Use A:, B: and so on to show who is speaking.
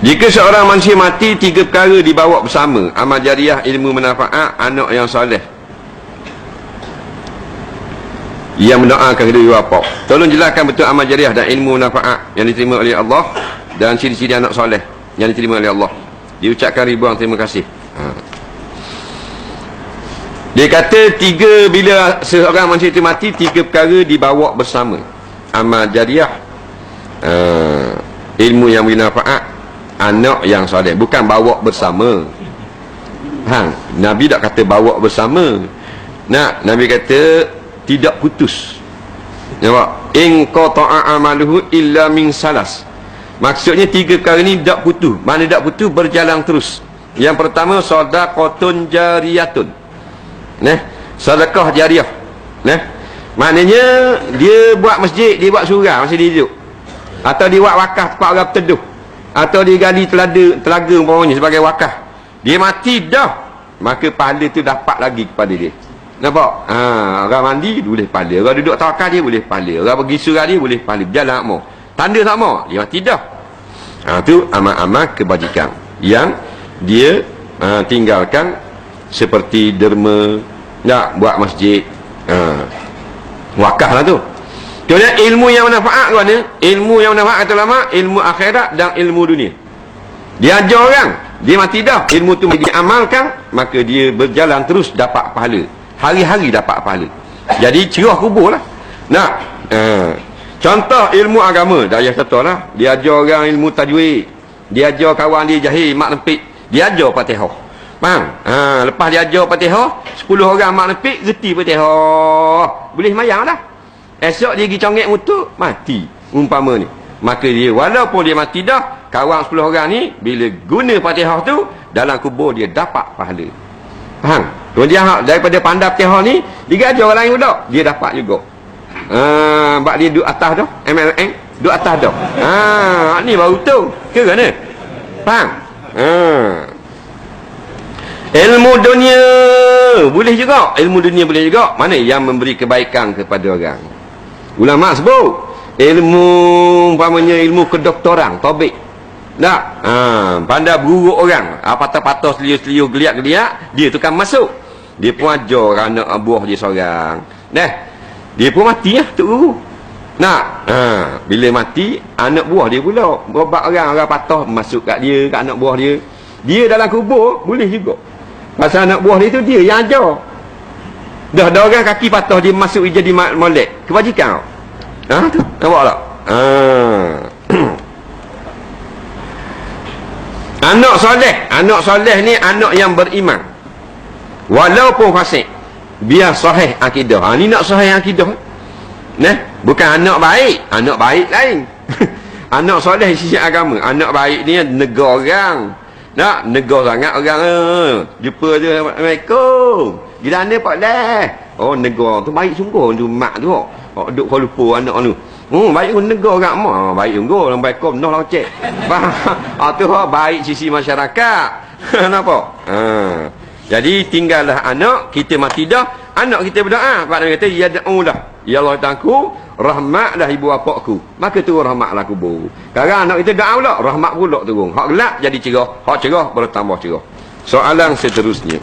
A: Jika seorang manusia mati, tiga perkara dibawa bersama. Amal jariah, ilmu manfaat, anak yang soleh. Yang mendoakan kedua bapa. Tolong jelaskan betul amal jariah dan ilmu manfaat yang diterima oleh Allah dan ciri-ciri anak soleh yang diterima oleh Allah. Diucapkan ribuan terima kasih. Ha. Dia kata tiga bila seorang manusia itu mati, tiga perkara dibawa bersama. Amal jariah, uh, ilmu yang bermanfaat, anak yang soleh bukan bawa bersama. Hang nabi tak kata bawa bersama. Nak nabi kata tidak putus. Nampak? In qata'a amaluhu illa min salas. Maksudnya tiga perkara ni tak putus. Mana tak putus? Berjalan terus. Yang pertama sedekahun jariyatun. Nah sedekah jariah. Nah maknanya dia buat masjid dia buat surau masa dia hidup. Atau dia buat wakaf tempat orang teduh atau dia gali telaga telaga umpamanya sebagai wakaf. Dia mati dah. Maka pahala tu dapat lagi kepada dia. Nampak? Ha, orang mandi boleh pahala. Orang duduk tawakal dia boleh pahala. Orang pergi surah dia boleh pahala. Berjalan akmo tanda sama dia mati dah. Ha, tu amal-amal kebajikan yang dia ha, tinggalkan seperti derma. Nak buat masjid. Ha, wakaf lah tu Kemudian ilmu yang manfaat kau ni, ilmu yang manfaat kata lama, ilmu akhirat dan ilmu dunia. Dia ajar orang, dia mati dah. Ilmu tu diamalkan, maka dia berjalan terus dapat pahala. Hari-hari dapat pahala. Jadi cerah kubur lah. Nak, uh, contoh ilmu agama, daya satu lah. Dia ajar orang ilmu tajwid. Dia ajar kawan dia jahil, mak lempik. Dia ajar patihah. Faham? Ha, lepas dia ajar patihah, 10 orang mak lempik, reti patihah. Boleh mayang dah. Esok dia pergi congek mutu, mati. Umpama ni. Maka dia, walaupun dia mati dah, kawan 10 orang ni, bila guna fatihah tu, dalam kubur dia dapat pahala. Faham? Kemudian daripada pandai fatihah ni, dia gajar orang lain pula. Dia dapat juga. Uh, sebab dia duduk atas dah. MLN. Duduk atas dah. Ha, ni baru tu. Ke kan Faham? Ha. Ilmu dunia boleh juga. Ilmu dunia boleh juga. Mana yang memberi kebaikan kepada orang? Ulama sebut ilmu umpamanya ilmu kedoktoran, tabik. Tak? Ha, pandai buruk orang. Ha, patah-patah seliu-seliu geliat-geliat, dia tu kan masuk. Dia pun ajar anak buah dia seorang. Nah. Dia pun mati lah tu guru. Nak? Ha, bila mati, anak buah dia pula. Berobat orang, orang patah masuk kat dia, kat anak buah dia. Dia dalam kubur, boleh juga. Pasal anak buah dia tu, dia yang ajar. Dah ada orang kaki patah dia masuk jadi molek. Kebajikan. Ha. Nampak tak? Ha. anak soleh, anak soleh ni anak yang beriman. Walaupun fasik, biar sahih akidah. Ha ni nak sahih akidah. Nah, bukan anak baik, anak baik lain. anak soleh sisi agama, anak baik ni negara orang. Nak negara sangat orang eh. Jumpa dia Assalamualaikum. Gila ni pak leh. Oh negara tu baik sungguh tu mak tu. Oh duk Kuala Lumpur anak tu. Hmm baik pun negara kat mak. Ah, baik sungguh dalam baik kom noh lah cek. Ah tu ha baik sisi masyarakat. Nampak? Ha. Jadi tinggallah anak kita mati dah, anak kita berdoa. Pak Nabi kata ya da'ulah. Ya Allah tangku rahmatlah ibu bapakku. Maka turun rahmatlah kubur. Sekarang anak kita doa pula, rahmat pula turun. Hak gelap jadi cerah, hak cerah bertambah cerah. Soalan seterusnya.